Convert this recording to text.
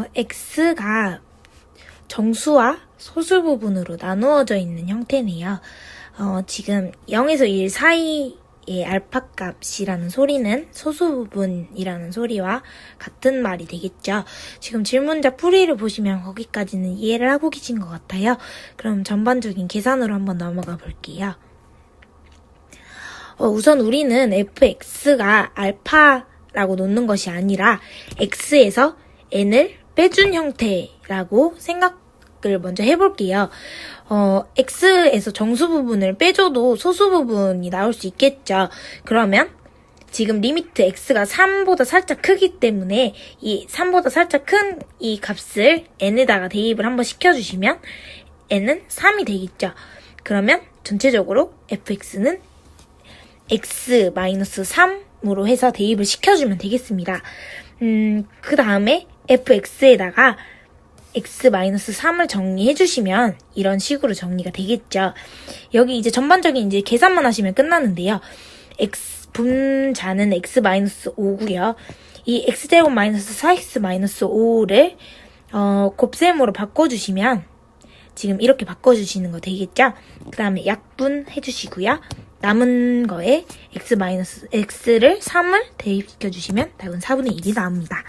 어, x가 정수와 소수 부분으로 나누어져 있는 형태네요. 어, 지금 0에서 1 사이의 알파 값이라는 소리는 소수 부분이라는 소리와 같은 말이 되겠죠. 지금 질문자 풀이를 보시면 거기까지는 이해를 하고 계신 것 같아요. 그럼 전반적인 계산으로 한번 넘어가 볼게요. 어, 우선 우리는 fx가 알파라고 놓는 것이 아니라 x에서 n을 빼준 형태라고 생각을 먼저 해볼게요. 어, x에서 정수 부분을 빼줘도 소수 부분이 나올 수 있겠죠. 그러면 지금 리미트 x가 3보다 살짝 크기 때문에 이 3보다 살짝 큰 이 값을 n에다가 대입을 한번 시켜주시면 n은 3이 되겠죠. 그러면 전체적으로 fx는 x-3 으로 해서 대입을 시켜주면 되겠습니다. 음, 그 다음에 fx에다가 x-3을 정리해 주시면 이런 식으로 정리가 되겠죠. 여기 이제 전반적인 이제 계산만 하시면 끝나는데요. x 분자는 x-5고요. 이 x제곱 마이너스 4x-5를 어, 곱셈으로 바꿔 주시면 지금 이렇게 바꿔 주시는 거 되겠죠? 그 다음에 약분 해 주시고요. 남은 거에 x 마이너스 x를 3을 대입시켜 주시면 답은 4분의 1이 나옵니다.